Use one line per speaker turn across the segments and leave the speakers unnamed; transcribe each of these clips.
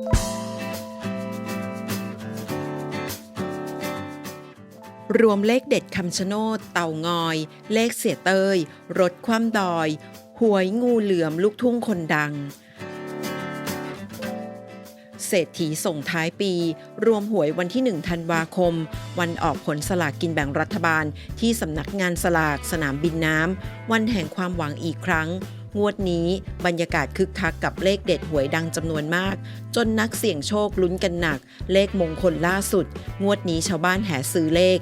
รวมเลขเด็ดคำชะโนดเต่างอย เลขเสียเตย รถคว่ำดอย หวยงูเหลือมลูกทุ่งคนดัง เศรษฐีส่งท้ายปี รวมหวยวันที่1ธันวาคม วันออกผลสลากกินแบ่งรัฐบาลที่สำนักงานสลากสนามบินน้ำ วันแห่งความหวังอีกครั้ง งวดนี้บรรยากาศคึกคักกับเลขเด็ดหวยดังจำนวนมาก จนนักเสี่ยงโชคลุ้นกันหนัก เลขมงคลล่าสุด งวดนี้ชาวบ้านแห่ซื้อเลข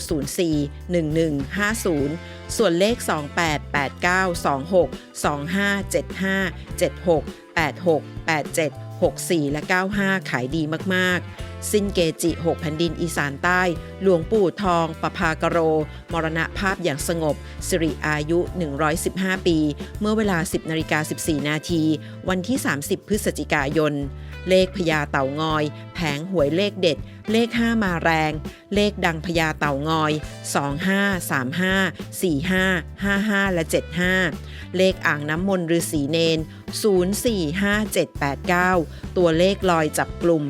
9904 1150 ส่วนเลข 28 89 26 25 75 76 86 87 64 และ 95 ขายดีมาก ๆ สิ้นเกจิหกแผ่นดินอีสานใต้ หลวงปู่ทอง ประภากโร มรณภาพอย่างสงบ สิริอายุ 115 ปี เมื่อเวลา 10นาฬิกา14 นาที วันที่ 30 พฤศจิกายน เลขพญาเต่างอย ผงหวยเลขเด็ด เลข 5 มาแรง เลขดังพญาเต่างอย 25 35 45 55 และ 75 เลขอ่างน้ำมนต์ฤาษีเนน 045789 ตัวเลขลอยจับกลุ่ม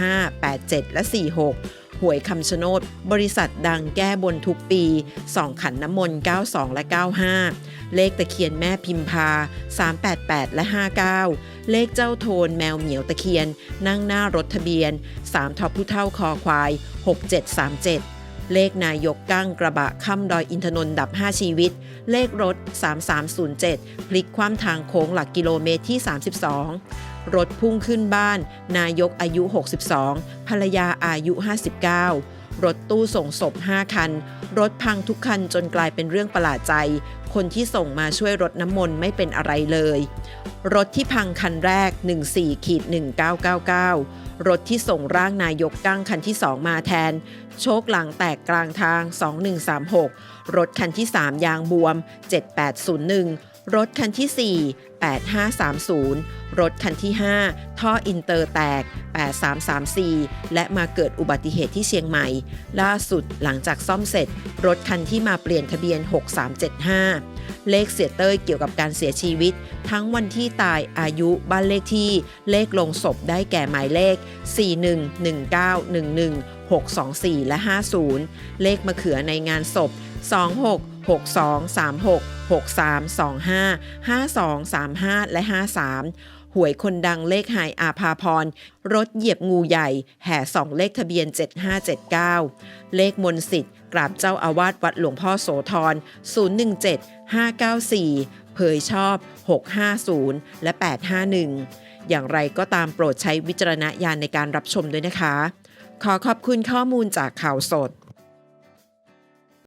05 87 และ 46 หวยคำชะโนดบริษัทดังแก้บนทุกปีสองขันน้ำมนต์ 92 และ 95 เลขตะเคียนแม่พิมพา 388 และ 59 เลขเจ้าโทนแมวเหมียวตะเคียน นั่งหน้ารถทะเบียน 3ทอผู้เท่าคอควาย 6737เลขนายกกั้งกระบะค่ำดอยอินทนนท์ดับ 5 ชีวิต เลขรถ 3307 พลิกคว่ำทางโค้งหลักกิโลเมตรที่ 32 รถพุ่งขึ้นบ้าน นายกอายุ 62 ภรรยาอายุ 59 รถตู้ส่งศพ 5 คัน รถพังทุกคันจนกลายเป็นเรื่องประหลาดใจ คนที่ส่งมาช่วยรถน้ำมนต์ไม่เป็นอะไรเลย รถที่พังคันแรก 14ขีด1999 รถที่ส่งร่างนายกกั้งคันที่ 2 มาแทน โชคหลังแตกกลางทาง 2136 รถคันที่ 3 ยางบวม 7801 รถคันที่ 4 8530 รถคันที่ 5 ท่ออินเตอร์แตก 8334 และมาเกิดอุบัติเหตุที่เชียงใหม่ ล่าสุดหลังจากซ่อมเสร็จ รถคันที่มาเปลี่ยนทะเบียน 6375 เลขเสียเต้ยเกี่ยวกับการเสียชีวิต ทั้งวันที่ตายอายุบ้านเลขที่ เลขลงศพได้แก่หมายเลข 411911 624 และ 50 เลขมะเขือในงานศพ 26 62 36 63 25 52 35 และ 53หวยคนดังเลขหายอาภาพร รถเหยียบงูใหญ่ แห่สองเลขทะเบียน 7579 เลขมนต์สิทธิ์กราบเจ้าอาวาสวัดหลวงพ่อโสธร 017 594 เผยชอบ 650 และ 851 อย่างไรก็ตามโปรดใช้วิจารณญาณในการรับชมด้วยนะคะ ขอขอบคุณข้อมูลจากข่าวสด